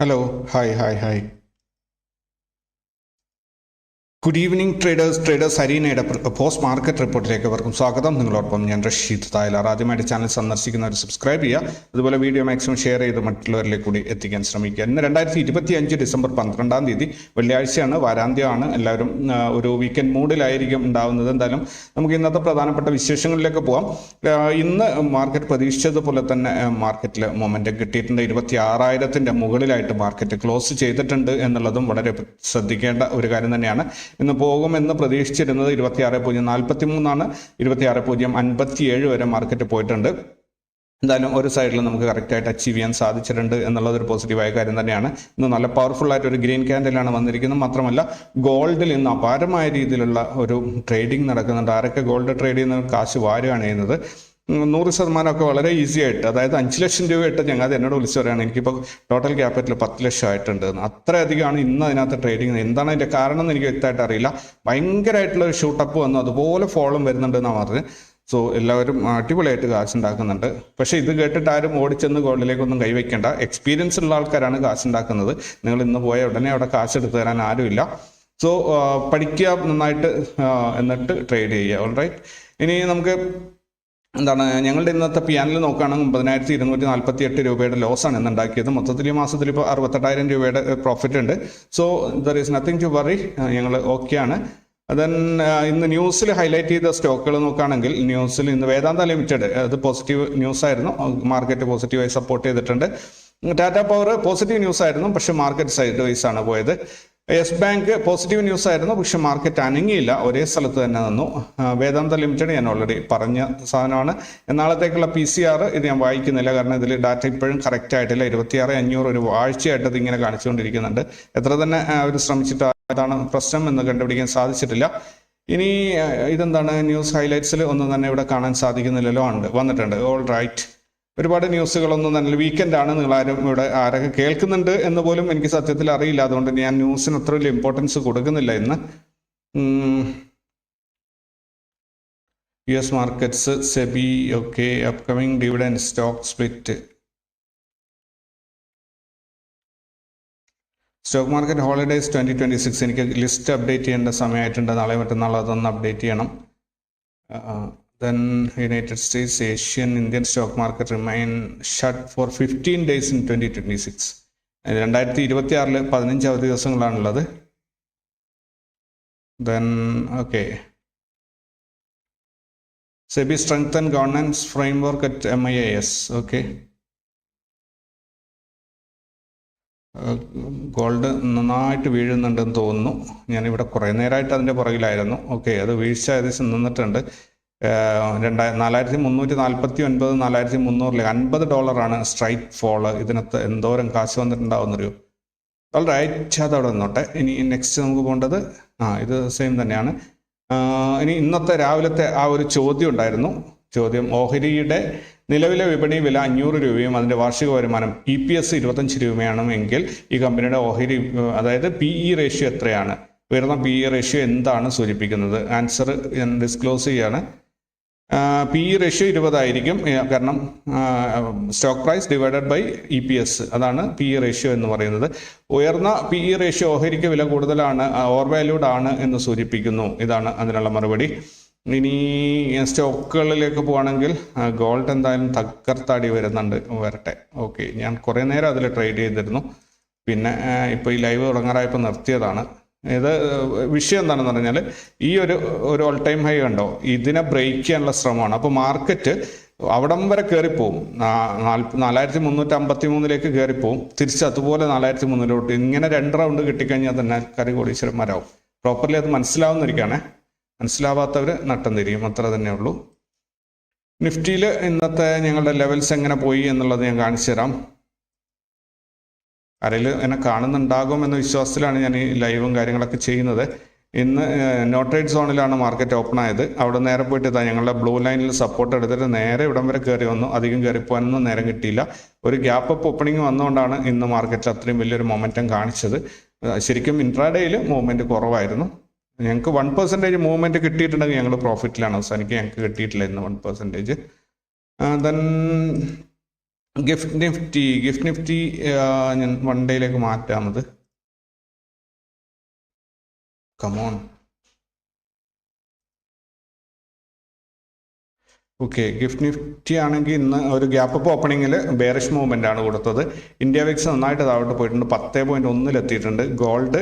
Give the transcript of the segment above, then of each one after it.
Hello hi hi hi good evening traders traders ഹരീനയുടെ post market റിപ്പോർട്ടിലേക്ക് അവർക്കും സ്വാഗതം. നിങ്ങളോടൊപ്പം ഞാൻ റഷീദ് തായലാർ. ആദ്യമായിട്ട് ചാനൽ സന്ദർശിക്കുന്നവർ സബ്സ്ക്രൈബ് ചെയ്യുക. അതുപോലെ വീഡിയോ മാക്സിമം ഷെയർ ചെയ്ത് മറ്റുള്ളവരിലേക്ക് കൂടി എത്തിക്കാൻ ശ്രമിക്കുക. ഇന്ന് രണ്ടായിരത്തി ഇരുപത്തി അഞ്ച് ഡിസംബർ പന്ത്രണ്ടാം തീയതി വെള്ളിയാഴ്ചയാണ് വാരാന്ത്യമാണ്. എല്ലാവരും ഒരു വീക്കെൻഡ് മൂഡിലായിരിക്കും ഉണ്ടാവുന്നത്. എന്തായാലും നമുക്ക് ഇന്നത്തെ പ്രധാനപ്പെട്ട വിശേഷങ്ങളിലേക്ക് പോകാം ഇന്ന് മാർക്കറ്റ് പ്രതീക്ഷിച്ചതുപോലെ തന്നെ മാർക്കറ്റിൽ മൊമെന്റം കിട്ടിയിട്ടുണ്ട്. ഇരുപത്തി ആറായിരത്തിന്റെ മുകളിലായിട്ട് മാർക്കറ്റ് ക്ലോസ് ചെയ്തിട്ടുണ്ട് എന്നുള്ളതും വളരെ ശ്രദ്ധിക്കേണ്ട ഒരു കാര്യം തന്നെയാണ്. ഇന്ന് പോകുമെന്ന് പ്രതീക്ഷിച്ചിരുന്നത് ഇരുപത്തിയാറ് പൂജ്യം നാൽപ്പത്തി മൂന്നാണ് ഇരുപത്തിയാറ് പൂജ്യം അൻപത്തിയേഴ് വരെ മാർക്കറ്റ് പോയിട്ടുണ്ട്. എന്തായാലും ഒരു സൈഡിൽ നമുക്ക് കറക്റ്റായിട്ട് അച്ചീവ് ചെയ്യാൻ സാധിച്ചിട്ടുണ്ട് എന്നുള്ളത് ഒരു പോസിറ്റീവായ കാര്യം തന്നെയാണ്. ഇന്ന് നല്ല പവർഫുൾ ആയിട്ട് ഒരു ഗ്രീൻ ക്യാൻഡിലാണ് വന്നിരിക്കുന്നത്. മാത്രമല്ല ഗോൾഡിൽ ഇന്ന് അപാരമായ രീതിയിലുള്ള ഒരു ട്രേഡിംഗ് നടക്കുന്നുണ്ട്. ആരൊക്കെ ഗോൾഡ് ട്രേഡ് ചെയ്യുന്ന കാശ് വാരുകയാണ് ചെയ്യുന്നത്? നൂറ് ശതമാനമൊക്കെ വളരെ ഈസി ആയിട്ട് അതായത് അഞ്ച് ലക്ഷം രൂപ ഇട്ട് ഞങ്ങൾ എന്നോട് വിളിച്ചു പറയുകയാണ് എനിക്കിപ്പോൾ ടോട്ടൽ ക്യാപിറ്റൽ പത്ത് ലക്ഷം ആയിട്ടുണ്ട്. അത്രയധികമാണ് ഇന്ന് അതിനകത്ത് ട്രേഡിംഗ് എന്താണ് അതിന്റെ കാരണം എന്ന് എനിക്ക് വ്യക്തമായിട്ട് അറിയില്ല. ഭയങ്കരമായിട്ടുള്ള ഒരു ഷൂട്ടപ്പ് വന്നു. അതുപോലെ ഫോളും വരുന്നുണ്ട് എന്നാണ് പറഞ്ഞത് സോ എല്ലാവരും അടിപൊളിയായിട്ട് കാശ് ഉണ്ടാക്കുന്നുണ്ട്. പക്ഷേ ഇത് കേട്ടിട്ട് ആരും ഓടിച്ചെന്ന് ഗോൾഡിലേക്കൊന്നും കൈവയ്ക്കേണ്ട എക്സ്പീരിയൻസ് ഉള്ള ആൾക്കാരാണ് കാശ് ഉണ്ടാക്കുന്നത്. നിങ്ങൾ ഇന്ന് പോയ ഉടനെ അവിടെ കാശ് എടുത്തു തരാൻ ആരുമില്ല. സോ പഠിക്കുക നന്നായിട്ട് എന്നിട്ട് ട്രേഡ് ചെയ്യുക. ഓൾ റൈറ്റ് ഇനി നമുക്ക് എന്താണ് ഞങ്ങളുടെ ഇന്നത്തെ പിയാനിൽ നോക്കുകയാണെങ്കിൽ ഒമ്പതിനായിരത്തി ഇരുന്നൂറ്റി നാൽപ്പത്തി എട്ട് രൂപയുടെ ലോസാണ് ഇന്ന് ഉണ്ടാക്കിയത് മൊത്തത്തിൽ ഈ മാസത്തിൽ ഇപ്പോൾ അറുപത്തെട്ടായിരം രൂപയുടെ പ്രോഫിറ്റ് ഉണ്ട്. So there is nothing to worry ഞങ്ങൾ ഓക്കെയാണ് ദെൻ ഇന്ന് ന്യൂസിൽ ഹൈലൈറ്റ് ചെയ്ത സ്റ്റോക്കുകൾ നോക്കുകയാണെങ്കിൽ ന്യൂസിൽ ഇന്ന് വേദാന്ത ലിമിറ്റഡ് അത് പോസിറ്റീവ് ന്യൂസ് ആയിരുന്നു. മാർക്കറ്റ് പോസിറ്റീവായി സപ്പോർട്ട് ചെയ്തിട്ടുണ്ട്. ടാറ്റ പവർ പോസിറ്റീവ് ന്യൂസ് ആയിരുന്നു പക്ഷേ മാർക്കറ്റ് സൈഡ് വൈസ് ആണ് പോയത്. യെസ് ബാങ്ക് പോസിറ്റീവ് ന്യൂസ് ആയിരുന്നു പക്ഷെ മാർക്കറ്റ് അനങ്ങിയില്ല. ഒരേ സ്ഥലത്ത് തന്നെ നിന്നു. വേദാന്ത ലിമിറ്റഡ് ഞാൻ ഓൾറെഡി പറഞ്ഞ സാധനമാണ്. നാളത്തേക്കുള്ള പി സി ആർ ഇത് ഞാൻ വായിക്കുന്നില്ല കാരണം ഇതിൽ ഡാറ്റ ഇപ്പോഴും കറക്റ്റ് ആയിട്ടില്ല. ഇരുപത്തിയാറ് അഞ്ഞൂറ് ഒരു ആഴ്ചയായിട്ട് ഇങ്ങനെ കാണിച്ചുകൊണ്ടിരിക്കുന്നുണ്ട്. എത്ര തന്നെ അവർ ശ്രമിച്ചിട്ട് അതാണ് പ്രശ്നം എന്ന് കണ്ടുപിടിക്കാൻ സാധിച്ചിട്ടില്ല. ഇനി ഇതെന്താണ്? ന്യൂസ് ഹൈലൈറ്റ്സിൽ ഒന്നും തന്നെ ഇവിടെ കാണാൻ സാധിക്കുന്നില്ലല്ലോ ഉണ്ട്. വന്നിട്ടുണ്ട്. ഓൾ റൈറ്റ് ഒരുപാട് ന്യൂസുകളൊന്നും തന്നെ വീക്കെൻഡ് ആണ്. നിങ്ങൾ ആരും ഇവിടെ ആരൊക്കെ കേൾക്കുന്നുണ്ട് എന്ന് പോലും എനിക്ക് സത്യത്തിൽ അറിയില്ല. അതുകൊണ്ട് ഞാൻ ന്യൂസിന് അത്ര വലിയ ഇമ്പോർട്ടൻസ് കൊടുക്കുന്നില്ല ഇന്ന്. U S markets SEBI okay upcoming dividend stock split stock market holidays twenty twenty six എനിക്ക് ലിസ്റ്റ് അപ്ഡേറ്റ് ചെയ്യേണ്ട സമയമായിട്ടുണ്ട്. നാളെ മറ്റന്നാൾ അതൊന്ന് അപ്ഡേറ്റ് ചെയ്യണം. States Asian Indian stock market remain shut for fifteen days in twenty twenty six രണ്ടായിരത്തി ഇരുപത്തി ആറിൽ പതിനഞ്ച് അവധി ദിവസങ്ങളാണുള്ളത് then okay SEBI strength and governance framework at M I S okay gold നന്നായിട്ട് വീഴുന്നുണ്ടെന്ന് തോന്നുന്നു. ഞാനിവിടെ കുറേ നേരമായിട്ട് അതിന്റെ പുറകിലായിരുന്നു. ഓക്കെ അത് വീഴ്ച ഏകദേശം നിന്നിട്ടുണ്ട്. രണ്ടായി നാലായിരത്തി മുന്നൂറ്റി നാൽപ്പത്തി ഒൻപത് നാലായിരത്തി മുന്നൂറിൽ അൻപത് ഡോളറാണ് സ്ട്രൈക്ക് ഫോൾ. ഇതിനകത്ത് എന്തോരം കാശ് വന്നിട്ടുണ്ടാവുന്നൊരു ഓൾ റൈറ്റ് അത് അവിടെ നിന്നോട്ടെ. ഇനി നെക്സ്റ്റ് നമുക്ക് പോകേണ്ടത് ആ ഇത് സെയിം തന്നെയാണ്. ഇനി ഇന്നത്തെ രാവിലത്തെ ആ ഒരു ചോദ്യം ഉണ്ടായിരുന്നു. ചോദ്യം ഓഹരിയുടെ നിലവിലെ വിപണി വില അഞ്ഞൂറ് രൂപയും അതിന്റെ വാർഷിക വരുമാനം ഇ പി എസ് ഇരുപത്തഞ്ച് രൂപയാണ് എങ്കിൽ ഈ കമ്പനിയുടെ ഓഹരി അതായത് പി ഇ റേഷ്യോ എത്രയാണ്? ഉയർന്ന പി ഇ റേഷ്യോ എന്താണ് സൂചിപ്പിക്കുന്നത്? ആൻസർ ഞാൻ ഡിസ്ക്ലോസ് ചെയ്യാണ്. പി ഇ റേഷ്യോ ഇരുപതായിരിക്കും. കാരണം stock price divided by E P S അതാണ് പി ഇ റേഷ്യോ എന്ന് പറയുന്നത്. ഉയർന്ന പി ഇ റേഷ്യോ ഓഹരിക്ക് വില കൂടുതലാണ് ഓവർ വാല്യൂഡ് ആണ് എന്ന് സൂചിപ്പിക്കുന്നു. ഇതാണ് അതിനുള്ള മറുപടി. ഇനി സ്റ്റോക്കുകളിലേക്ക് പോവാണെങ്കിൽ ഗോൾഡ് എന്തായാലും തകർത്താടി വരുന്നുണ്ട്. വരട്ടെ. ഓക്കെ ഞാൻ കുറേ നേരം അതിൽ ട്രേഡ് ചെയ്തിരുന്നു. പിന്നെ ഇപ്പോൾ ഈ ലൈവ് തുടങ്ങാറായപ്പോൾ നിർത്തിയതാണ്. ഇത് വിഷയം എന്താണെന്ന് പറഞ്ഞാൽ ഈ ഒരു ഒരു ഓൾ ടൈം ഹൈ ഉണ്ടോ ഇതിനെ ബ്രേക്ക് ചെയ്യാനുള്ള ശ്രമമാണ്. അപ്പോൾ മാർക്കറ്റ് അവിടം വരെ കയറിപ്പോവും നാലായിരത്തി മുന്നൂറ്റി അമ്പത്തി മൂന്നിലേക്ക് കയറിപ്പോവും തിരിച്ച് അതുപോലെ നാലായിരത്തി മുന്നൂറ്റി ഇങ്ങനെ രണ്ട് റൗണ്ട് കിട്ടിക്കഴിഞ്ഞാൽ തന്നെ കറി കോടീശ്വരന്മാരാവും പ്രോപ്പർലി അത് മനസ്സിലാവുന്നിരിക്കുകയാണേ മനസ്സിലാവാത്തവർ നട്ടം തിരിയും അത്ര തന്നെ ഉള്ളൂ. നിഫ്റ്റിയിൽ ഇന്നത്തെ ഞങ്ങളുടെ ലെവൽസ് എങ്ങനെ പോയി എന്നുള്ളത് ഞാൻ കാണിച്ചു തരാം ആരെങ്കിലും എന്നെ കാണുന്നുണ്ടാകും എന്ന വിശ്വാസത്തിലാണ് ഞാൻ ഈ ലൈവും കാര്യങ്ങളൊക്കെ ചെയ്യുന്നത്. ഇന്ന് നോട്ടേഡ് സോണിലാണ് മാർക്കറ്റ് ഓപ്പൺ ആയത്. അവിടെ നേരെ പോയിട്ട് ഇതാ ഞങ്ങളുടെ ബ്ലൂ ലൈനിൽ സപ്പോർട്ട് എടുത്തിട്ട് നേരെ ഇവിടം വരെ കയറി വന്നു. അധികം കയറിപ്പോകാനൊന്നും നേരം കിട്ടിയില്ല. ഒരു ഗ്യാപ്പ് അപ്പ് ഓപ്പണിംഗ് വന്നുകൊണ്ടാണ് ഇന്ന് മാർക്കറ്റിൽ അത്രയും വലിയൊരു മൊമെന്റം കാണിച്ചത്. ശരിക്കും ഇൻട്രാഡേയിൽ മൂവ്മെന്റ് കുറവായിരുന്നു. ഞങ്ങൾക്ക് വൺ പെർസെന്റേജ് മൂവ്മെന്റ് കിട്ടിയിട്ടുണ്ടെങ്കിൽ ഞങ്ങൾ പ്രോഫിറ്റിലാണ് അവസാനിക്കുക ഞങ്ങൾക്ക് കിട്ടിയിട്ടില്ല ഇന്ന് one percentage then GIFT Nifty GIFT Nifty ഞാൻ വൺ ഡേയിലേക്ക് മാറ്റാമത് come on okay GIFT Nifty ആണെങ്കിൽ ഇന്ന് ഒരു ഗ്യാപ്പ് അപ്പ് ഓപ്പണിങ്ങിൽ ബേറിഷ് മൂവ്മെന്റ് ആണ് കൊടുത്തത്. ഇന്ത്യ വിക്സ് നന്നായിട്ട് താഴോട്ട് പോയിട്ടുണ്ട്. പത്ത് പോയിന്റ് ഒന്നിലെത്തിയിട്ടുണ്ട് ഗോൾഡ്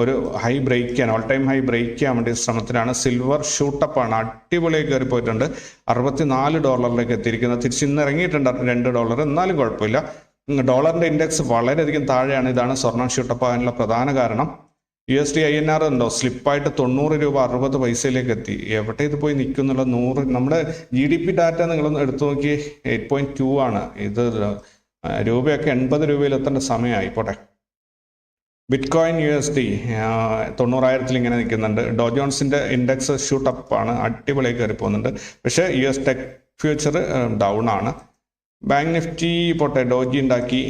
ഒരു ഹൈ ബ്രേക്ക് ചെയ്യാൻ ഓൾ ടൈം ഹൈ ബ്രേക്ക് ചെയ്യാൻ വേണ്ടി ശ്രമത്തിലാണ്. സിൽവർ ആണ്. അടിപൊളിയായി കയറി പോയിട്ടുണ്ട്. അറുപത്തിനാല് ഡോളറിലേക്ക് എത്തിയിരിക്കുന്നത് തിരിച്ച് ഇന്ന് ഇറങ്ങിയിട്ടുണ്ട് രണ്ട് ഡോളർ എന്നാലും കുഴപ്പമില്ല. ഡോളറിന്റെ ഇൻഡെക്സ് വളരെയധികം താഴെയാണ്. ഇതാണ് സ്വർണം ഷൂട്ടപ്പ് ആകാനുള്ള പ്രധാന കാരണം. U S D I N R ഉണ്ടോ? സ്ലിപ്പായിട്ട് തൊണ്ണൂറ് രൂപ അറുപത് പൈസയിലേക്ക് എത്തി. എവിടെ ഇത് പോയി നിൽക്കും എന്നുള്ള നൂറ് നമ്മുടെ ജി ഡി പി ഡാറ്റ നിങ്ങളൊന്ന് എടുത്തു നോക്കി എയ്റ്റ് പോയിന്റ് ടു ആണ്. ഇത് രൂപയൊക്കെ എൺപത് രൂപയിൽ എത്തേണ്ട സമയമായി. പോട്ടെ. Bitcoin U S D തൊണ്ണൂറായിരത്തിൽ ഇങ്ങനെ നിൽക്കുന്നുണ്ട്. ഡോ ജോൺസിന്റെ ഇൻഡെക്സ് ഷൂട്ട് അപ്പ് ആണ്. അടിപൊളിയായി കയറി പോകുന്നുണ്ട് പക്ഷേ U S tech future down ആണ്. ബാങ്ക് നിഫ്റ്റി പോട്ടെ ഡോജി ഉണ്ടാക്കി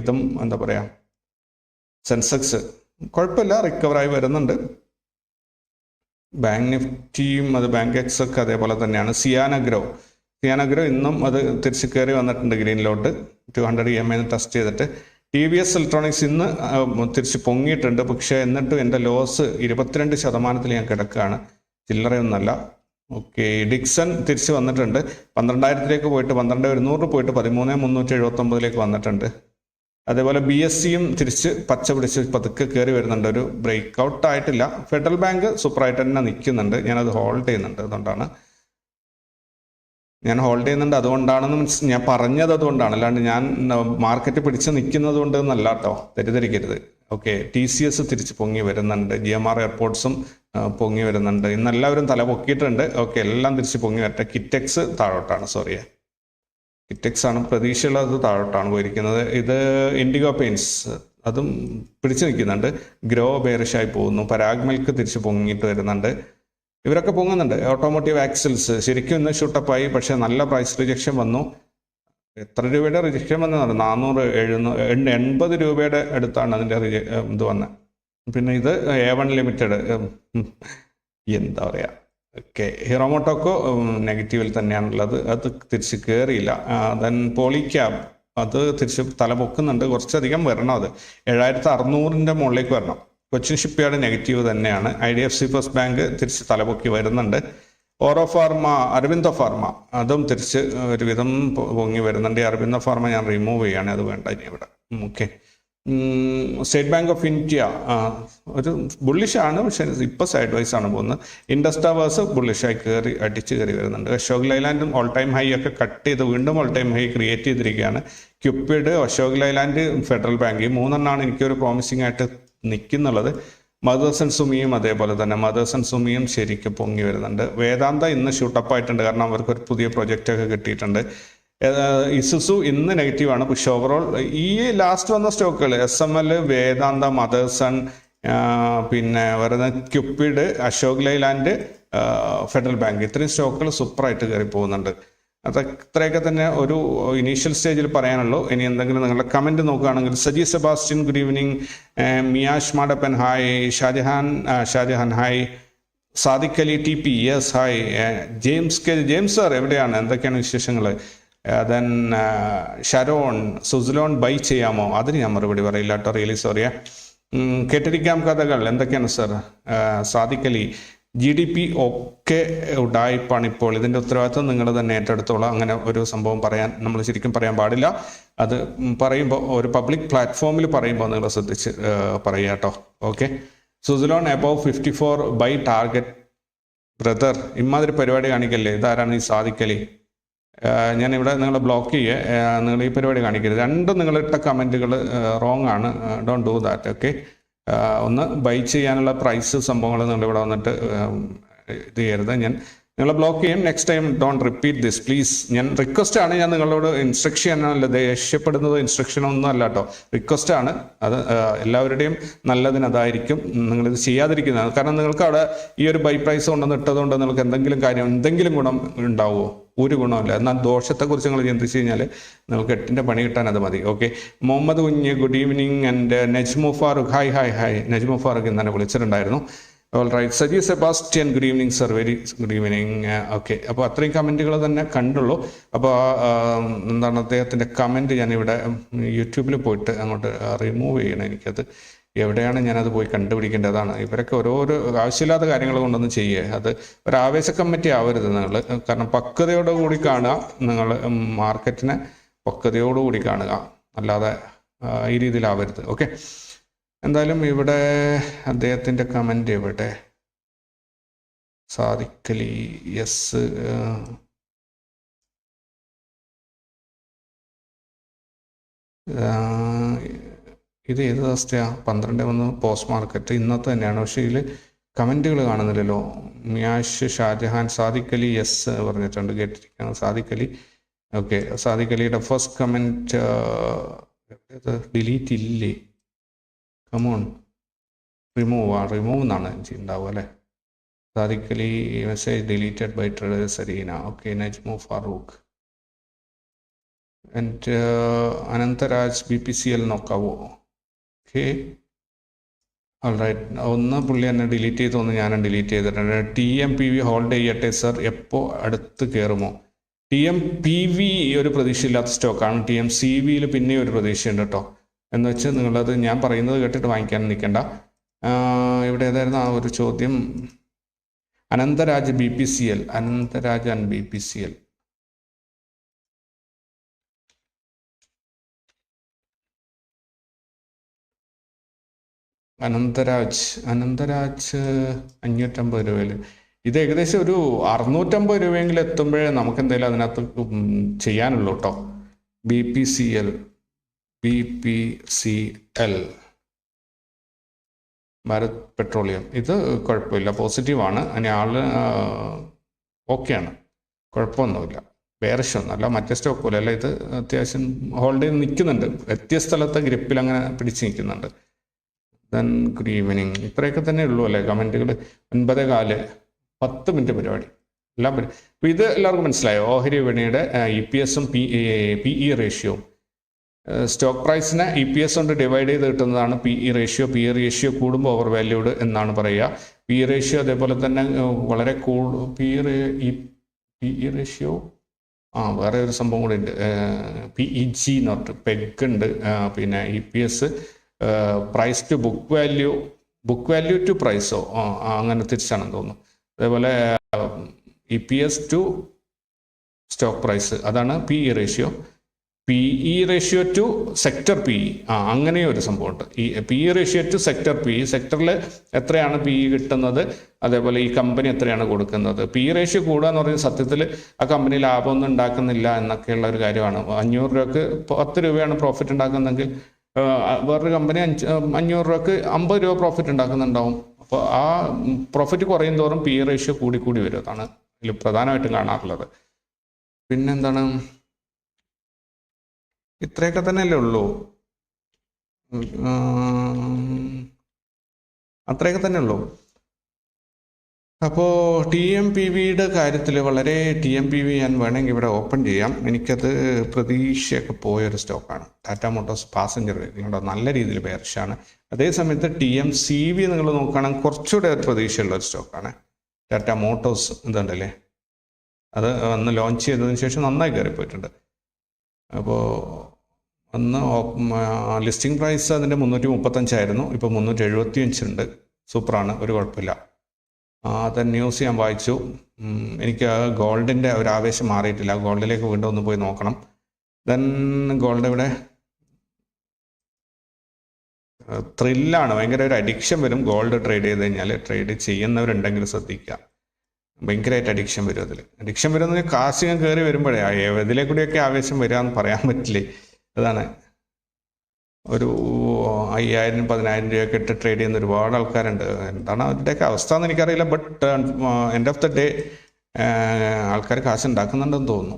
ഇതും എന്താ പറയുക സെൻസെക്സ് കുഴപ്പമില്ല റിക്കവറായി വരുന്നുണ്ട്. ബാങ്ക് നിഫ്റ്റിയും അത് ബാങ്ക് എക്സ് ഒക്കെ അതേപോലെ തന്നെയാണ്. സിയാനഗ്രോ സിയാനഗ്രോ ഇന്നും അത് തിരിച്ചു കയറി വന്നിട്ടുണ്ട് ഗ്രീനിലോട്ട്. Two hundred E M I test ചെയ്തിട്ട്. ടി വി എസ് ഇലക്ട്രോണിക്സ് ഇന്ന് തിരിച്ച് പൊങ്ങിയിട്ടുണ്ട്. പക്ഷേ എന്നിട്ടും എന്റെ ലോസ് ഇരുപത്തിരണ്ട് ശതമാനത്തിൽ ഞാൻ കിടക്കുകയാണ്. ചില്ലറയൊന്നല്ല ഓക്കെ ഡിക്സൺ തിരിച്ച് വന്നിട്ടുണ്ട്. പന്ത്രണ്ടായിരത്തിലേക്ക് പോയിട്ട് പന്ത്രണ്ട് ഒരുന്നൂറ് പോയിട്ട് പതിമൂന്ന് മുന്നൂറ്റി എഴുപത്തൊമ്പതിലേക്ക് വന്നിട്ടുണ്ട്. അതേപോലെ ബി എസ് സിയും തിരിച്ച് പച്ച പിടിച്ച് പതുക്കെ കയറി വരുന്നുണ്ട്. ഒരു ബ്രേക്ക് ഔട്ട് ആയിട്ടില്ല. ഫെഡറൽ ബാങ്ക് സൂപ്പറായിട്ട് തന്നെ നിൽക്കുന്നുണ്ട്. ഞാനത് ഹോൾഡ് ചെയ്യുന്നുണ്ട്. അതുകൊണ്ടാണ് ഞാൻ ഹോൾഡ് ചെയ്യുന്നുണ്ട്. അതുകൊണ്ടാണെന്ന് ഞാൻ പറഞ്ഞത് അതുകൊണ്ടാണ്. അല്ലാണ്ട് ഞാൻ മാർക്കറ്റ് പിടിച്ച് നിൽക്കുന്നത് കൊണ്ട് എന്നല്ല കേട്ടോ തെറ്റിദ്ധരിക്കരുത്. ഓക്കെ ടി സി എസ് തിരിച്ച് പൊങ്ങി വരുന്നുണ്ട്. ജി എം ആർ എയർപോർട്ട്സും പൊങ്ങി വരുന്നുണ്ട്. ഇന്ന് എല്ലാവരും തല പൊക്കിയിട്ടുണ്ട്. ഓക്കെ എല്ലാം തിരിച്ച് പൊങ്ങി വരട്ടെ. കിറ്റെക്സ് താഴോട്ടാണ്. സോറി കിറ്റെക്സ് ആണ് പ്രതീക്ഷയുള്ളത് താഴോട്ടാണ് പോയിരിക്കുന്നത്. ഇത് ഇൻഡിഗോ പെയിൻസ് അതും പിടിച്ചു നിൽക്കുന്നുണ്ട്. ഗ്രോ ബേറിഷായി പോകുന്നു. പരാഗ് മിൽക്ക് തിരിച്ച് പൊങ്ങിയിട്ട് വരുന്നുണ്ട്. ഇവരൊക്കെ പൊങ്ങുന്നുണ്ട്. ഓട്ടോമോട്ടീവ് ആക്സിൽസ് ശരിക്കും ഇന്ന് ഷൂട്ടപ്പായി പക്ഷേ നല്ല പ്രൈസ് റിജക്ഷൻ വന്നു. എത്ര രൂപയുടെ റിജക്ഷൻ വന്നതാണ് നാനൂറ് എഴുന്നൂറ് എൺപത് രൂപയുടെ അടുത്താണ് അതിന്റെ ഇത് വന്നത്. പിന്നെ ഇത് എ വൺ ലിമിറ്റഡ് എന്താ പറയുക ഓക്കെ. ഹിറോമോട്ടോക്കോ നെഗറ്റീവിൽ തന്നെയാണുള്ളത്. അത് തിരിച്ച് കയറിയില്ല ദെൻ പോളിക്യാബ് അത് തിരിച്ച് തല പൊക്കുന്നുണ്ട് കുറച്ചധികം വരണം അത്. ഏഴായിരത്തി അറുന്നൂറിന്റെ മുകളിലേക്ക് വരണം. കൊച്ചിൻ ഷിപ്പ്യാർഡ് നെഗറ്റീവ് തന്നെയാണ്. I D F C first bank തിരിച്ച് തലപൊക്കി വരുന്നുണ്ട്. ഓറോ ഫാർമ അരവിന്ദ ഫാർമ അതും തിരിച്ച് ഒരുവിധം പൊങ്ങി വരുന്നുണ്ട്. അരവിന്ദ ഫാർമ ഞാൻ റിമൂവ് ചെയ്യാണ്. അത് വേണ്ട ഇനി ഇവിടെ. Okay. State bank of India ഒരു ബുള്ളിഷാണ് പക്ഷെ ഇപ്പൊ സൈഡ് വൈസ് ആണ് പോകുന്നത്. ഇൻഡസ്റ്റാവേഴ്സ് ബുള്ളിഷായി കയറി അടിച്ച് കയറി വരുന്നുണ്ട്. അശോക് ലൈലാൻഡും ഓൾ ടൈം ഹൈ ഒക്കെ കട്ട് ചെയ്ത് വീണ്ടും ഓൾ ടൈം ഹൈ ക്രിയേറ്റ് ചെയ്തിരിക്കുകയാണ്. Cupid Ashok Leyland federal bank ഈ മൂന്നെണ്ണമാണ് എനിക്കൊരു പ്രോമിസിംഗ് ആയിട്ട് നിൽക്കുന്നുള്ളത് മദേഴ്സൺ സുമിയും അതേപോലെ തന്നെ. മദേഴ്സൺ സുമിയും ശരിക്കും പൊങ്ങി വരുന്നുണ്ട്. വേദാന്ത ഇന്ന് ഷൂട്ടപ്പ് ആയിട്ടുണ്ട്. കാരണം അവർക്ക് ഒരു പുതിയ പ്രൊജക്റ്റ് ഒക്കെ കിട്ടിയിട്ടുണ്ട്. ഇസുസു ഇന്ന് നെഗറ്റീവാണ് പക്ഷെ ഓവറോൾ ഈ ലാസ്റ്റ് വന്ന സ്റ്റോക്കുകൾ S M L Vedanta Motherson പിന്നെ വരുന്ന Cupid Ashok Leyland federal bank ഇത്രയും സ്റ്റോക്കുകൾ സൂപ്പറായിട്ട് കയറി പോകുന്നുണ്ട്. അത് ഇത്രയൊക്കെ തന്നെ ഒരു ഇനീഷ്യൽ സ്റ്റേജിൽ പറയാനുള്ളൂ. ഇനി എന്തെങ്കിലും നിങ്ങളുടെ കമന്റ് നോക്കുകയാണെങ്കിൽ Saji Sebastian good evening Miyash Madappan hi Shajahan Shajahan hi Sadiq Ali T P S hi James K James sir എവിടെയാണ്? എന്തൊക്കെയാണ് വിശേഷങ്ങൾ ദെൻ ഷരോൺ സുസ്ലോൺ ബൈ ചെയ്യാമോ? അതിന് ഞാൻ മറുപടി പറയില്ല കേട്ടോ റിയലി സോറിയ കേട്ടിരിക്കാം കഥകൾ. എന്തൊക്കെയാണ് സർ സാധിക്കലി ജി ഡി പി ഒക്കെ ഉടായ്പാണ് ഇപ്പോൾ. ഇതിന്റെ ഉത്തരവാദിത്വം നിങ്ങൾ തന്നെ ഏറ്റെടുത്തോളാം. അങ്ങനെ ഒരു സംഭവം പറയാൻ നമ്മൾ ശരിക്കും പറയാൻ പാടില്ല. അത് പറയുമ്പോൾ ഒരു പബ്ലിക് പ്ലാറ്റ്ഫോമിൽ പറയുമ്പോൾ നിങ്ങൾ ശ്രദ്ധിച്ച് ഏഹ്, പറയുക കേട്ടോ. Okay Suzlon above fifty four buy target brother ഇമാതിരി പരിപാടി കാണിക്കല്ലേ? ഇതാരാണ് ഈ സാധിക്കലി ഞാൻ നിങ്ങൾ ബ്ലോക്ക് ചെയ്യുക നിങ്ങൾ ഈ പരിപാടി കാണിക്കരുത്. രണ്ടും നിങ്ങളിട്ട കമന്റുകൾ റോങ് ആണ്. ഡോണ്ട് ഡു ദാറ്റ് ഓക്കെ ഒന്ന് ബൈ ചെയ്യാനുള്ള പ്രൈസ് സംഭവങ്ങൾ നിങ്ങളിവിടെ വന്നിട്ട് ഇത് ചെയ്യരുത്. ഞാൻ നിങ്ങളെ ബ്ലോക്ക് ചെയ്യും. Next time don't repeat this please ഞാൻ റിക്വസ്റ്റ് ആണ് ഞാൻ നിങ്ങളോട് ഇൻസ്ട്രക്ഷൻ അല്ല ദേഷ്യപ്പെടുന്നത് ഇൻസ്ട്രക്ഷൻ ഒന്നും അല്ല കേട്ടോ റിക്വസ്റ്റ് ആണ്. അത് എല്ലാവരുടെയും നല്ലതിന് അതായിരിക്കും നിങ്ങളിത് ചെയ്യാതിരിക്കുന്നത്. കാരണം നിങ്ങൾക്ക് അവിടെ ഈ ഒരു ബൈ പ്രൈസ് കൊണ്ടുവന്ന് ഇട്ടതുകൊണ്ട് നിങ്ങൾക്ക് എന്തെങ്കിലും കാര്യം എന്തെങ്കിലും ഗുണം ഉണ്ടാവുമോ? ഒരു ഗുണമില്ല എന്നാൽ ദോഷത്തെക്കുറിച്ച് നിങ്ങൾ ചിന്തിച്ചു കഴിഞ്ഞാൽ നിങ്ങൾക്ക് എട്ടിന്റെ പണി കിട്ടാൻ അത് മതി. Okay Muhammad Kunju good evening and Najmu Farooq hi hi hi Najmu Farooq ഇന്നെ വിളിച്ചിട്ടുണ്ടായിരുന്നു. All right Saji Sebastian good evening sir very good evening okay അപ്പോൾ അത്രയും കമന്റുകൾ തന്നെ കണ്ടുള്ളൂ. അപ്പോൾ എന്താണ് അദ്ദേഹത്തിന്റെ കമന്റ് ഞാനിവിടെ യൂട്യൂബിൽ പോയിട്ട് അങ്ങോട്ട് റിമൂവ് ചെയ്യണം എനിക്കത്. എവിടെയാണ് ഞാനത് പോയി കണ്ടുപിടിക്കേണ്ടതാണ് ഇവരൊക്കെ ഓരോരോ ആവശ്യമില്ലാത്ത കാര്യങ്ങൾ കൊണ്ടൊന്നും ചെയ്യുക അത് ഒരു ആവേശ കമ്മിറ്റി ആവരുത് നിങ്ങൾ കാരണം പക്വതയോടുകൂടി കാണുക. നിങ്ങൾ മാർക്കറ്റിനെ പക്വതയോടുകൂടി കാണുക. അല്ലാതെ ഈ രീതിയിലാവരുത്. ഓക്കെ. എന്തായാലും ഇവിടെ അദ്ദേഹത്തിന്റെ കമന്റ് ഇവിടെ സാദിക്കലി യെസ് ഇത് ഏത് ദിവസത്തെയാണ് പന്ത്രണ്ട് ഒന്ന് പോസ്റ്റ് മാർക്കറ്റ് ഇന്നത്തെ തന്നെയാണ്. പക്ഷേ ഇതിൽ കമന്റുകൾ കാണുന്നില്ലല്ലോ. മിയാഷ് ഷാജഹാൻ സാദിഖലി എസ് പറഞ്ഞിട്ടുണ്ട്. കേട്ടിരിക്കുകയാണ് സാദിഖലി. ഓക്കെ സാദിഖലിയുടെ ഫസ്റ്റ് കമന്റ് ഡിലീറ്റ് ഇല്ലേ? കമോൺ റിമൂവ് ആ റിമൂവ് എന്നാണ് ഉണ്ടാവുക അല്ലേ? Sadiqali message deleted by trader Sareena okay Najmu Farooq and Anantharaj B P C L നോക്കാവോ? Okay alright ഒന്ന് പുള്ളി എന്നെ ഡിലീറ്റ് ചെയ്തു ഒന്ന് ഞാൻ ഡിലീറ്റ് ചെയ്തിട്ടുണ്ട്. T M P V hold ചെയ്യട്ടെ സർ എപ്പോൾ അടുത്ത് കയറുമോ ടി എം പി വി ഒരു പ്രതീക്ഷയില്ലാത്ത സ്റ്റോക്കാണ് ടി എം സി വിയിൽ പിന്നെ ഒരു പ്രതീക്ഷയുണ്ട് കേട്ടോ. എന്ന് വെച്ച് നിങ്ങളത് ഞാൻ പറയുന്നത് കേട്ടിട്ട് വാങ്ങിക്കാൻ നിൽക്കണ്ട. ഇവിടെ ഏതായിരുന്നു ആ ഒരു ചോദ്യം? Anantraj B P C L. Anantraj and B P C L. Anantraj Anantraj അഞ്ഞൂറ്റമ്പത് രൂപയിൽ ഇത് ഏകദേശം ഒരു അറുന്നൂറ്റമ്പത് രൂപയെങ്കിലും എത്തുമ്പോഴേ നമുക്ക് എന്തെങ്കിലും അതിനകത്ത് ചെയ്യാനുള്ളൂ കേട്ടോ B P C L. B P C L Bharat Petroleum. ഇത് കുഴപ്പമില്ല. പോസിറ്റീവാണ്. അതിന് ആൾ ഓക്കെയാണ്. കുഴപ്പമൊന്നുമില്ല. ബേറിഷ് ഒന്നുമല്ല. മറ്റേ സ്റ്റോക്ക് പോലെ അല്ല? ഇത് അത്യാവശ്യം ഹോൾഡ് ചെയ്ത് നിൽക്കുന്നുണ്ട്. എത്തിയ സ്ഥലത്തെ ഗ്രിപ്പിൽ അങ്ങനെ പിടിച്ച് നിൽക്കുന്നുണ്ട്. ദെൻ ഗുഡ് ഈവനിങ് ഇത്രയൊക്കെ തന്നെ ഉള്ളൂ അല്ലേ? കമന്റുകൾ. ഒൻപത് കാൽ. പത്ത് മിനിറ്റ് പരിപാടി. എല്ലാം ഇത് എല്ലാവർക്കും മനസ്സിലായോ? ഓഹരി വിപണിയുടെ ഇ പി എസും P P E ratio stock പ്രൈസിനെ E P S കൊണ്ട് ഡിവൈഡ് ചെയ്ത് കിട്ടുന്നതാണ് P E ratio. P E ratio കൂടുമ്പോൾ ഓവർ വാല്യൂഡ് എന്നാണ് പറയുക. പി ഇ റേഷ്യോ അതേപോലെ തന്നെ വളരെ കൂ P E P E ratio ആ വേറെ ഒരു സംഭവം കൂടി ഉണ്ട്. പി ഇ ജി എന്ന് പറഞ്ഞിട്ട് പെഗ് ഉണ്ട്. പിന്നെ E P S price to book value book value to പ്രൈസോ? അങ്ങനെ തിരിച്ചാണെന്ന് തോന്നുന്നു. അതേപോലെ E P S to stock price അതാണ് P E ratio. P E ratio to sector P E ആ അങ്ങനെ ഒരു സംഭവമുണ്ട്. ഈ P E ratio to sector P E സെക്ടറിൽ എത്രയാണ് പി ഇ കിട്ടുന്നത്? അതേപോലെ ഈ കമ്പനി എത്രയാണ് കൊടുക്കുന്നത്? പി ഇ റേഷ്യോ കൂടുക എന്ന് പറയുന്നത് സത്യത്തിൽ ആ കമ്പനി ലാഭമൊന്നും ഉണ്ടാക്കുന്നില്ല എന്നൊക്കെയുള്ള ഒരു കാര്യമാണ്. അഞ്ഞൂറ് രൂപക്ക് പത്ത് രൂപയാണ് പ്രോഫിറ്റ് ഉണ്ടാക്കുന്നതെങ്കിൽ വേറൊരു കമ്പനി അഞ്ച് അഞ്ഞൂറ് രൂപക്ക് അമ്പത് രൂപ പ്രോഫിറ്റ് ഉണ്ടാക്കുന്നുണ്ടാവും. അപ്പോൾ ആ പ്രോഫിറ്റ് കുറയും തോറും പി ഇ റേഷ്യോ കൂടി കൂടി വരും. അതാണ് ഇതിൽ പ്രധാനമായിട്ടും കാണാറുള്ളത്. പിന്നെന്താണ്? ഇത്രയൊക്കെ തന്നെയല്ലേ ഉള്ളൂ. അത്രയൊക്കെ തന്നെ ഉള്ളൂ. അപ്പോൾ ടി എം പി വിയുടെ കാര്യത്തിൽ വളരെ ടി എം പി വി ഞാൻ വേണമെങ്കിൽ ഇവിടെ ഓപ്പൺ ചെയ്യാം. എനിക്കത് പ്രതീക്ഷയൊക്കെ പോയൊരു സ്റ്റോക്കാണ്. ടാറ്റ മോട്ടോഴ്സ് പാസഞ്ചർ നിങ്ങളുടെ നല്ല രീതിയിൽ ബേർഷാണ് അതേസമയത്ത് ടി എം സി വി നിങ്ങൾ നോക്കുകയാണെങ്കിൽ കുറച്ചുകൂടെ ഒരു പ്രതീക്ഷയുള്ള ഒരു സ്റ്റോക്കാണ്. ടാറ്റ മോട്ടോഴ്സ് ഇതുണ്ടല്ലേ? അത് അന്ന് ലോഞ്ച് ചെയ്തതിന് ശേഷം നന്നായി കയറിപ്പോയിട്ടുണ്ട്. അപ്പോൾ അന്ന് ലിസ്റ്റിംഗ് പ്രൈസ് അതിന്റെ മുന്നൂറ്റി മുപ്പത്തഞ്ചായിരുന്നു ഇപ്പോൾ മുന്നൂറ്റി എഴുപത്തി അഞ്ചുണ്ട് സൂപ്പറാണ്. ഒരു കുഴപ്പമില്ല. അത് ന്യൂസ് ഞാൻ വായിച്ചു. എനിക്ക് ഗോൾഡിന്റെ ഒരു ആവേശം മാറിയിട്ടില്ല. ഗോൾഡിലേക്ക് വീണ്ടും ഒന്ന് പോയി നോക്കണം. ദെൻ ഗോൾഡ് ഇവിടെ ത്രില്ലാണ് ഭയങ്കര ഒരു അഡിക്ഷൻ വരും ഗോൾഡ് ട്രേഡ് ചെയ്ത് കഴിഞ്ഞാൽ ട്രേഡ് ചെയ്യുന്നവരുണ്ടെങ്കിൽ ശ്രദ്ധിക്കുക. ഭയങ്കരമായിട്ട് അഡിക്ഷൻ വരും അതിൽ അഡിക്ഷൻ വരുന്നതിന് കാശ് ഞാൻ കയറി വരുമ്പോഴേ ആ ഏതിലെ കൂടിയൊക്കെ ആവേശം വരിക എന്ന് പറയാൻ പറ്റില്ലേ? അതാണ്. ഒരു അയ്യായിരം പതിനായിരം രൂപയൊക്കെ ഇട്ട് ട്രേഡ് ചെയ്യുന്ന ഒരുപാട് ആൾക്കാരുണ്ട്. എന്താണ് അവരുടെയൊക്കെ അവസ്ഥ എന്ന് എനിക്കറിയില്ല. But end of the day ആൾക്കാർ കാശ് ഉണ്ടാക്കുന്നുണ്ടെന്ന് തോന്നുന്നു.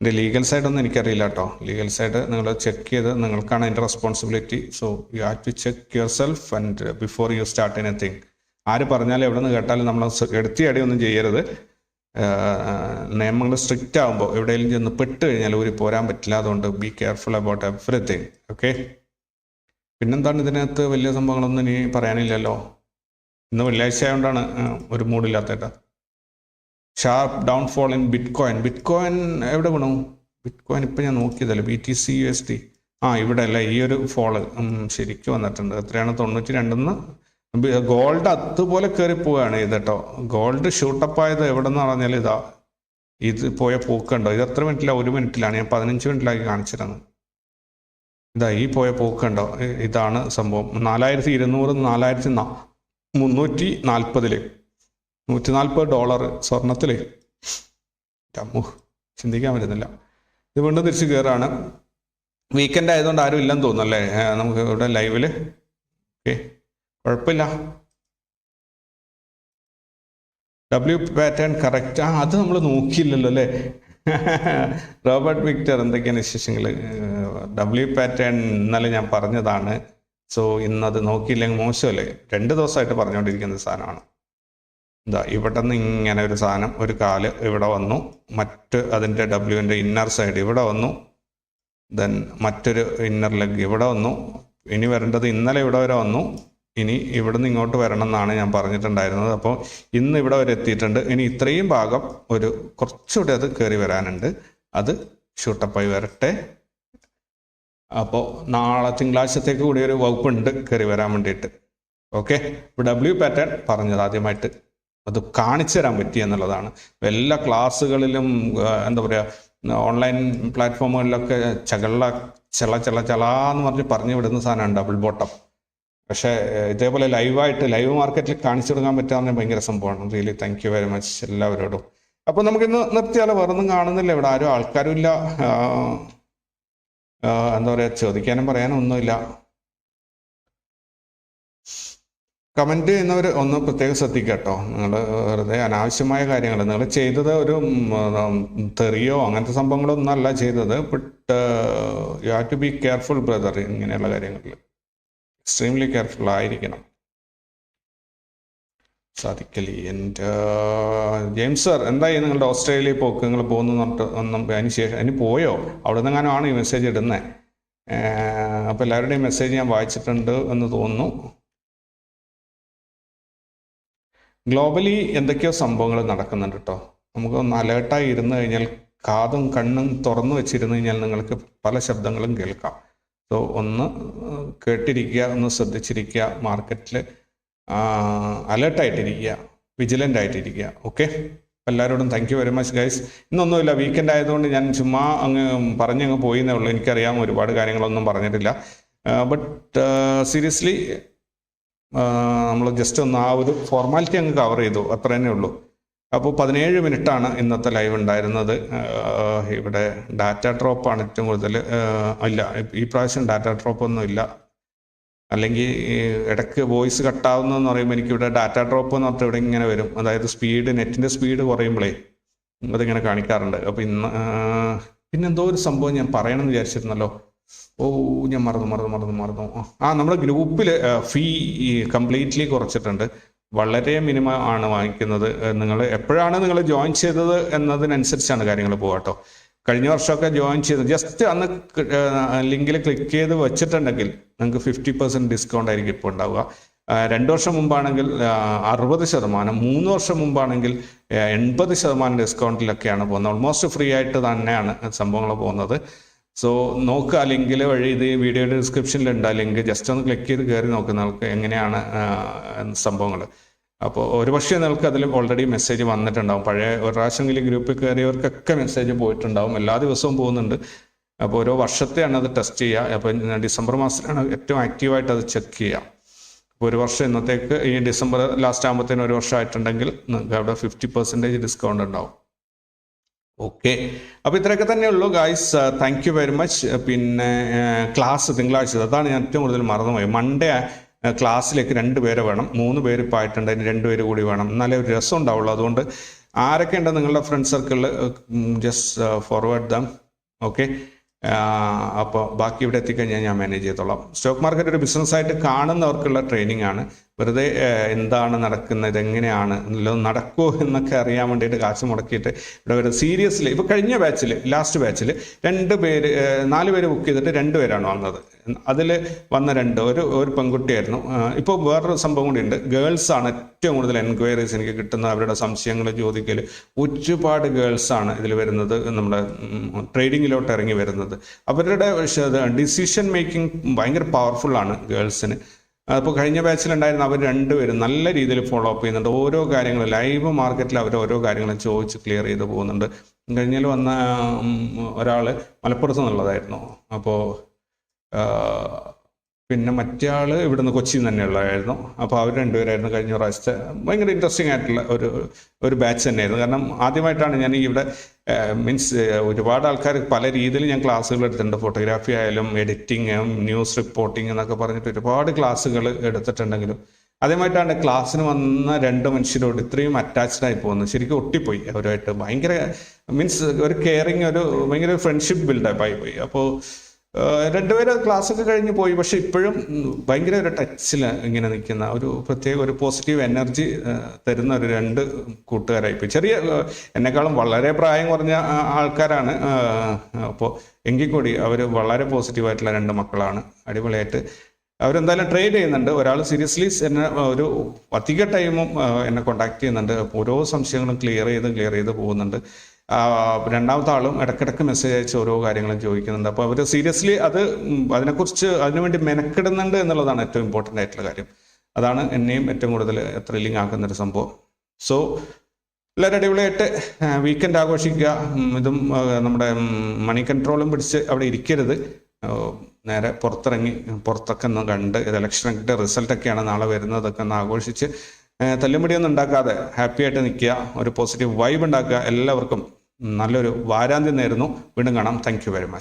എന്റെ ലീഗൽ സൈഡൊന്നും എനിക്കറിയില്ല കേട്ടോ. ലീഗൽ സൈഡ് നിങ്ങൾ ചെക്ക് ചെയ്ത് നിങ്ങൾക്കാണ് അതിന്റെ responsibility so you have to check yourself and before you start anything ആര് പറഞ്ഞാലും എവിടെ നിന്ന് കേട്ടാലും നമ്മൾ എടുത്തിയടിയൊന്നും ചെയ്യരുത്. നിയമങ്ങൾ സ്ട്രിക്റ്റ് ആകുമ്പോൾ എവിടെയെങ്കിലും ചെന്ന് പെട്ട് കഴിഞ്ഞാൽ ഒരു പോരാൻ പറ്റില്ല. അതുകൊണ്ട് be careful about everything okay പിന്നെന്താണ് ഇതിനകത്ത് വലിയ സംഭവങ്ങളൊന്നും ഇനി പറയാനില്ലല്ലോ? ഇന്ന് വെള്ളിയാഴ്ച ആയതുകൊണ്ടാണ് ഒരു മൂഡില്ലാത്തേട്ടാ sharp down fall in bitcoin bitcoin എവിടെ വീണു? ബിറ്റ് കോയിൻ ഇപ്പം ഞാൻ നോക്കിയതല്ലേ B T C U S T ആ ഇവിടെ അല്ലേ ഈ ഒരു ഫോൾ ശരിക്കും വന്നിട്ടുണ്ട്. എത്രയാണ്? തൊണ്ണൂറ്റി രണ്ടെന്ന് ഗോൾഡ് അതുപോലെ കയറി പോവുകയാണ് ഇത് കേട്ടോ ഗോൾഡ് ഷൂട്ടപ്പ് ആയത് എവിടെ നിന്ന് പറഞ്ഞാൽ ഇതാ ഇത് പോയ പോക്കുണ്ടോ? ഇത് എത്ര മിനിറ്റിലാണ് ഒരു മിനിറ്റിലാണ്. ഞാൻ പതിനഞ്ച് മിനിറ്റിലാക്കി കാണിച്ചിരുന്നത് ഇതാ ഈ പോയ പോക്കുണ്ടോ? ഇതാണ് സംഭവം. നാലായിരത്തി ഇരുന്നൂറ് നാലായിരത്തി മുന്നൂറ്റി നാൽപ്പതിൽ നൂറ്റി നാൽപ്പത് ഡോളർ സ്വർണത്തിൽ ചിന്തിക്കാൻ പറ്റുന്നില്ല. ഇത് വീണ്ടും തിരിച്ച് കയറാണ് വീക്കെൻഡ് ആയതുകൊണ്ട് ആരും ഇല്ലെന്ന് തോന്നുന്നു അല്ലേ? നമുക്ക് ഇവിടെ ലൈവിൽ. ഓക്കെ. കുഴപ്പമില്ല. ഡബ്ല്യു പാറ്റേൺ കറക്റ്റ് ആ. അത് നമ്മൾ നോക്കിയില്ലല്ലോ അല്ലേ? റോബർട്ട് വിക്ടർ എന്തൊക്കെയാണ് വിശേഷങ്ങൾ ഡബ്ല്യു പാറ്റേൺ ഇന്നലെ ഞാൻ പറഞ്ഞതാണ്. സോ ഇന്നത് നോക്കിയില്ലെങ്കിൽ മോശമല്ലേ? രണ്ട് ദിവസമായിട്ട് പറഞ്ഞുകൊണ്ടിരിക്കുന്ന സാധനമാണ്. എന്താ ഇവിടെ നിന്ന് ഇങ്ങനെ ഒരു സാധനം ഒരു കാൽ ഇവിടെ വന്നു. മറ്റ് അതിന്റെ ഡബ്ല്യുവിന്റെ ഇന്നർ സൈഡ് ഇവിടെ വന്നു. ദെൻ മറ്റൊരു ഇന്നർ ലെഗ് ഇവിടെ വന്നു. ഇനി വരേണ്ടത് ഇന്നലെ ഇവിടെ വരെ വന്നു. ഇനി ഇവിടെ നിന്ന് ഇങ്ങോട്ട് വരണം എന്നാണ് ഞാൻ പറഞ്ഞിട്ടുണ്ടായിരുന്നത്. അപ്പോൾ ഇന്ന് ഇവിടെ വരെ എത്തിയിട്ടുണ്ട്. ഇനി ഇത്രയും ഭാഗം ഒരു കുറച്ചുകൂടി അത് കയറി വരാനുണ്ട്. അത് ഷൂട്ടപ്പായി വരട്ടെ. അപ്പോൾ നാളെ തിങ്കളാഴ്ചത്തേക്ക് കൂടി ഒരു വകുപ്പുണ്ട് കയറി വരാൻ വേണ്ടിയിട്ട്. ഓക്കെ? ഡബ്ല്യു പാറ്റേൺ പറഞ്ഞത് ആദ്യമായിട്ട്. അത് കാണിച്ചു തരാൻ പറ്റി എന്നുള്ളതാണ്. എല്ലാ ക്ലാസ്സുകളിലും എന്താ പറയുക ഓൺലൈൻ പ്ലാറ്റ്ഫോമുകളിലൊക്കെ ചകള ചെള ചെള ചെള എന്ന് പറഞ്ഞ് പറഞ്ഞു വിടുന്ന സാധനമാണ് ഡബിൾ ബോട്ടം പക്ഷേ ഇതേപോലെ ലൈവായിട്ട് ലൈവ് മാർക്കറ്റിൽ കാണിച്ചു കൊടുക്കാൻ പറ്റാവുന്ന ഭയങ്കര സംഭവമാണ്. Really thank you very much എല്ലാവരോടും. അപ്പോൾ നമുക്കിന്ന് നിർത്തിയാലോ? വേറൊന്നും കാണുന്നില്ല. ഇവിടെ ആരും ആൾക്കാരും ഇല്ല എന്താ പറയുക ചോദിക്കാനും പറയാനും ഒന്നുമില്ല. കമന്റ് ചെയ്യുന്നവർ ഒന്ന് പ്രത്യേകം ശ്രദ്ധിക്കുക കേട്ടോ. നിങ്ങൾ വെറുതെ അനാവശ്യമായ കാര്യങ്ങൾ. നിങ്ങൾ ചെയ്തത് ഒരു തെറിയോ അങ്ങനത്തെ സംഭവങ്ങളോ ഒന്നും അല്ല ചെയ്തത്. But you have to be careful brother ഇങ്ങനെയുള്ള കാര്യങ്ങളിൽ. എക്സ്ട്രീംലി കെയർഫുൾ ആയിരിക്കണം. സാധിക്കലി. എന്റെ ജെയിംസ് സർ എന്തായി നിങ്ങളുടെ ഓസ്ട്രേലിയയിൽ പോക്ക്? നിങ്ങൾ പോകുന്നു പറഞ്ഞിട്ട് ഒന്നും അതിന് ശേഷം അതിന് പോയോ? അവിടെ നിന്നെങ്ങാനാണ് ഈ മെസ്സേജ് ഇടുന്നത് അപ്പോൾ എല്ലാവരുടെയും മെസ്സേജ് ഞാൻ വായിച്ചിട്ടുണ്ട് എന്ന് തോന്നുന്നു. ഗ്ലോബലി എന്തൊക്കെയോ സംഭവങ്ങൾ നടക്കുന്നുണ്ട് കേട്ടോ നമുക്ക് ഒന്ന് അലേർട്ടായി ഇരുന്ന് കഴിഞ്ഞാൽ കാതും കണ്ണും തുറന്നു വെച്ചിരുന്നു കഴിഞ്ഞാൽ നിങ്ങൾക്ക് പല ശബ്ദങ്ങളും കേൾക്കാം. സോ ഒന്ന് കേട്ടിരിക്കുക ഒന്ന് ശ്രദ്ധിച്ചിരിക്കുക മാർക്കറ്റിൽ അലേർട്ടായിട്ടിരിക്കുക വിജിലന്റ് ആയിട്ടിരിക്കുക ഓക്കെ എല്ലാവരോടും thank you very much guys ഇന്നൊന്നുമില്ല weekend ആയതുകൊണ്ട് ഞാൻ ചുമ്മാ അങ്ങ് പറഞ്ഞങ്ങ് പോയിന്നേ ഉള്ളൂ. എനിക്കറിയാം ഒരുപാട് കാര്യങ്ങളൊന്നും പറഞ്ഞിട്ടില്ല. ബട്ട് സീരിയസ്ലി നമ്മൾ ജസ്റ്റ് ഒന്ന് ആ ഒരു ഫോർമാലിറ്റി അങ്ങ് കവർ ചെയ്തു. അത്ര തന്നെ ഉള്ളൂ. അപ്പോൾ പതിനേഴ് മിനിറ്റാണ് ഇന്നത്തെ ലൈവ് ഉണ്ടായിരുന്നത്. ഇവിടെ ഡാറ്റ ഡ്രോപ്പാണ് ഏറ്റവും കൂടുതൽ ഇല്ല ഈ പ്രാവശ്യം ഡാറ്റ ഡ്രോപ്പ് ഒന്നും ഇല്ല. അല്ലെങ്കിൽ ഇടയ്ക്ക് വോയിസ് കട്ടാവുന്നതെന്ന് പറയുമ്പോൾ എനിക്കിവിടെ ഡാറ്റ ഡ്രോപ്പ് എന്ന് പറഞ്ഞിട്ട് ഇവിടെ ഇങ്ങനെ വരും. അതായത് സ്പീഡ് നെറ്റിന്റെ സ്പീഡ് കുറയുമ്പോഴേ അതിങ്ങനെ കാണിക്കാറുണ്ട്. അപ്പോൾ ഇന്ന് പിന്നെ പിന്നെന്തോ ഒരു സംഭവം ഞാൻ പറയണമെന്ന് വിചാരിച്ചിരുന്നല്ലോ. ഓ ഞാൻ മറന്നു മറന്നു മറന്നു മറന്നു. ആ നമ്മുടെ ഗ്രൂപ്പിൽ ഫീ കംപ്ലീറ്റ്ലി കുറച്ചിട്ടുണ്ട്. വളരെ മിനിമം ആണ് വാങ്ങിക്കുന്നത്. നിങ്ങൾ എപ്പോഴാണ് നിങ്ങൾ ജോയിൻ ചെയ്തത് എന്നതിനനുസരിച്ചാണ് കാര്യങ്ങൾ പോകാട്ടോ കഴിഞ്ഞ വർഷമൊക്കെ ജോയിൻ ചെയ്ത് ജസ്റ്റ് അന്ന് ലിങ്കിൽ ക്ലിക്ക് ചെയ്ത് വെച്ചിട്ടുണ്ടെങ്കിൽ നിങ്ങൾക്ക് ഫിഫ്റ്റി പെർസെന്റ് ഡിസ്കൗണ്ട് ആയിരിക്കും ഇപ്പോൾ ഉണ്ടാവുക. രണ്ട് വർഷം മുമ്പാണെങ്കിൽ അറുപത് ശതമാനം മൂന്ന് വർഷം മുമ്പാണെങ്കിൽ എൺപത് ശതമാനം ഡിസ്കൗണ്ടിലൊക്കെയാണ് പോകുന്നത്. ഓൾമോസ്റ്റ് ഫ്രീ ആയിട്ട് തന്നെയാണ് സംഭവങ്ങൾ പോകുന്നത്. സോ നോക്കുക ലിങ്കിൽ വഴി ഇത് വീഡിയോയുടെ ഡിസ്ക്രിപ്ഷനിലുണ്ട് ആ ലിങ്ക് ജസ്റ്റ് ഒന്ന് ക്ലിക്ക് ചെയ്ത് കയറി നോക്കുക നിങ്ങൾക്ക് എങ്ങനെയാണ് സംഭവങ്ങൾ അപ്പോൾ ഒരു പക്ഷേ നിങ്ങൾക്ക് അതിൽ ഓൾറെഡി മെസ്സേജ് വന്നിട്ടുണ്ടാവും. പഴയ ഒരു പ്രാവശ്യമെങ്കിലും ഗ്രൂപ്പിൽ കയറിയവർക്കൊക്കെ മെസ്സേജ് പോയിട്ടുണ്ടാവും. എല്ലാ ദിവസവും പോകുന്നുണ്ട്. അപ്പോൾ ഓരോ വർഷത്തെയാണ് അത് ടെസ്റ്റ് ചെയ്യുക. അപ്പോൾ ഡിസംബർ മാസത്തിലാണ് ഏറ്റവും ആക്റ്റീവായിട്ട് അത് ചെക്ക് ചെയ്യുക. അപ്പോൾ ഒരു വർഷം ഇന്നത്തേക്ക് ഈ ഡിസംബർ ലാസ്റ്റ് ആകുമ്പോഴത്തേനും ഒരു വർഷം ആയിട്ടുണ്ടെങ്കിൽ നിങ്ങൾക്ക് അവിടെ ഫിഫ്റ്റി പെർസെന്റേജ് ഡിസ്കൗണ്ട് ഉണ്ടാവും. ഓക്കെ അപ്പോൾ ഇത്രയൊക്കെ തന്നെ ഉള്ളൂ guys thank you very much പിന്നെ ക്ലാസ് തിങ്കളാഴ്ച അതാണ് ഞാൻ ഏറ്റവും കൂടുതൽ മറന്നുപോയി മൺഡേ ക്ലാസ്സിലേക്ക് രണ്ട് പേരെ വേണം. മൂന്ന് പേര് ഇപ്പോൾ ആയിട്ടുണ്ട്. അതിന് രണ്ട് പേര് കൂടി വേണം. എന്നാലേ ഒരു രസം ഉണ്ടാവുള്ളൂ. അതുകൊണ്ട് ആരൊക്കെ ഉണ്ട് നിങ്ങളുടെ ഫ്രണ്ട് സർക്കിളിൽ ജസ്റ്റ് ഫോർവേഡ് ദം ഓക്കെ അപ്പോൾ ബാക്കി ഇവിടെ എത്തിക്കഴിഞ്ഞാൽ ഞാൻ മാനേജ് ചെയ്തോളാം. സ്റ്റോക്ക് മാർക്കറ്റ് ഒരു ബിസിനസ്സായിട്ട് കാണുന്നവർക്കുള്ള ട്രെയിനിങ് ആണ്. വെറുതെ എന്താണ് നടക്കുന്നത് എങ്ങനെയാണ് എന്നുള്ളത് നടക്കുമോ എന്നൊക്കെ അറിയാൻ വേണ്ടിയിട്ട് കാശ് മുടക്കിയിട്ട് ഇവിടെ വരുന്നത് സീരിയസ്ലി ഇപ്പോൾ കഴിഞ്ഞ ബാച്ചിൽ ലാസ്റ്റ് ബാച്ചിൽ രണ്ട് പേര് നാല് പേര് ബുക്ക് ചെയ്തിട്ട് രണ്ട് പേരാണ് വന്നത്. അതിൽ വന്ന രണ്ട് ഒരു ഒരു പെൺകുട്ടിയായിരുന്നു. ഇപ്പോൾ വേറൊരു സംഭവം കൂടി ഉണ്ട്. ഗേൾസ് ആണ് ഏറ്റവും കൂടുതൽ എൻക്വയറീസ് എനിക്ക് കിട്ടുന്ന അവരുടെ സംശയങ്ങൾ ചോദിക്കൽ ഒരുപാട് ഗേൾസ് ആണ് ഇതിൽ വരുന്നത് നമ്മുടെ ട്രേഡിങ്ങിലോട്ട് ഇറങ്ങി വരുന്നത്. അവരുടെ ഡിസിഷൻ മേക്കിംഗ് ഭയങ്കര പവർഫുൾ ആണ് ഗേൾസിന് അപ്പോൾ കഴിഞ്ഞ ബാച്ചിലുണ്ടായിരുന്ന അവർ രണ്ടുപേരും നല്ല രീതിയിൽ ഫോളോ അപ്പ് ചെയ്യുന്നുണ്ട്. ഓരോ കാര്യങ്ങളും ലൈവ് മാർക്കറ്റിൽ അവർ ഓരോ കാര്യങ്ങളും ചോദിച്ച് ക്ലിയർ ചെയ്ത് പോകുന്നുണ്ട്. കഴിഞ്ഞാൽ വന്ന ഒരാൾ മലപ്പുറത്ത് നിന്നുള്ളതായിരുന്നു. അപ്പോൾ പിന്നെ മറ്റേ ആൾ ഇവിടുന്ന് കൊച്ചിയിൽ തന്നെയുള്ളതായിരുന്നു. അപ്പോൾ അവർ രണ്ടുപേരായിരുന്നു കഴിഞ്ഞ പ്രാവശ്യത്തെ ഭയങ്കര ഇൻട്രസ്റ്റിംഗ് ആയിട്ടുള്ള ഒരു ഒരു ബാച്ച് തന്നെയായിരുന്നു. കാരണം ആദ്യമായിട്ടാണ് ഞാൻ ഇവിടെ മീൻസ് ഒരുപാട് ആൾക്കാർ പല രീതിയിൽ ഞാൻ ക്ലാസ്സുകൾ എടുത്തിട്ടുണ്ട്. ഫോട്ടോഗ്രാഫി ആയാലും എഡിറ്റിംഗ് ന്യൂസ് റിപ്പോർട്ടിംഗ് എന്നൊക്കെ പറഞ്ഞിട്ട് ഒരുപാട് ക്ലാസ്സുകൾ എടുത്തിട്ടുണ്ടെങ്കിലും ആദ്യമായിട്ടാണ് ക്ലാസ്സിന് വന്ന രണ്ട് മനുഷ്യരോട് ഇത്രയും അറ്റാച്ച്ഡ് ആയി പോകുന്നത്. ശരിക്കും ഒട്ടിപ്പോയി. അവരുമായിട്ട് ഭയങ്കര മീൻസ് ഒരു കെയറിങ് ഒരു ഭയങ്കര ഫ്രണ്ട്ഷിപ്പ് ബിൽഡപ്പ് ആയി പോയി. അപ്പോൾ രണ്ടുപേരും ക്ലാസ്സൊക്കെ കഴിഞ്ഞ് പോയി. പക്ഷെ ഇപ്പോഴും ഭയങ്കര ഒരു ടച്ചിൽ ഇങ്ങനെ നിൽക്കുന്ന ഒരു പ്രത്യേക ഒരു പോസിറ്റീവ് എനർജി തരുന്ന ഒരു രണ്ട് കൂട്ടുകാരായി പോയി. ചെറിയ എന്നെക്കാളും വളരെ പ്രായം കുറഞ്ഞ ആൾക്കാരാണ്. അപ്പോൾ എങ്കിൽ കൂടി അവർ വളരെ പോസിറ്റീവായിട്ടുള്ള രണ്ട് മക്കളാണ്. അടിപൊളിയായിട്ട് അവരെന്തായാലും ട്രേഡ് ചെയ്യുന്നുണ്ട്. ഒരാൾ സീരിയസ്ലി എന്നെ ഒരു അധിക ടൈമും എന്നെ കോണ്ടാക്ട് ചെയ്യുന്നുണ്ട്. ഓരോ സംശയങ്ങളും ക്ലിയർ ചെയ്ത് ക്ലിയർ ചെയ്ത് പോകുന്നുണ്ട്. രണ്ടാമത്തെ ആളും ഇടക്കിടക്ക് മെസ്സേജ് അയച്ച് ഓരോ കാര്യങ്ങളും ചോദിക്കുന്നുണ്ട്. അപ്പോൾ അവർ സീരിയസ്ലി അത് അതിനെക്കുറിച്ച് അതിനുവേണ്ടി മെനക്കെടുന്നുണ്ട് എന്നുള്ളതാണ് ഏറ്റവും ഇമ്പോർട്ടന്റ് ആയിട്ടുള്ള കാര്യം. അതാണ് എന്നെയും ഏറ്റവും കൂടുതൽ ത്രില്ലിംഗ് ആക്കുന്ന ഒരു സംഭവം. സോ എല്ലാവരും അടിപൊളിയായിട്ട് വീക്കെൻഡ് ആഘോഷിക്കുക. ഇതും നമ്മുടെ മണി കൺട്രോളും പിടിച്ച് അവിടെ ഇരിക്കരുത്. നേരെ പുറത്തിറങ്ങി പുറത്തൊക്കെ ഒന്ന് കണ്ട് ഇത് ഇലക്ഷനൊക്കെ റിസൾട്ടൊക്കെയാണ് നാളെ വരുന്നതൊക്കെ ഒന്ന് ആഘോഷിച്ച് തല്ലുമുടിയൊന്നും ഉണ്ടാക്കാതെ ഹാപ്പി ആയിട്ട് നിൽക്കുക. ഒരു പോസിറ്റീവ് വൈബ് ഉണ്ടാക്കുക. എല്ലാവർക്കും നല്ലൊരു വാരാന്ത്യം നേരുന്നു. വീണ്ടും കാണാം. Thank very much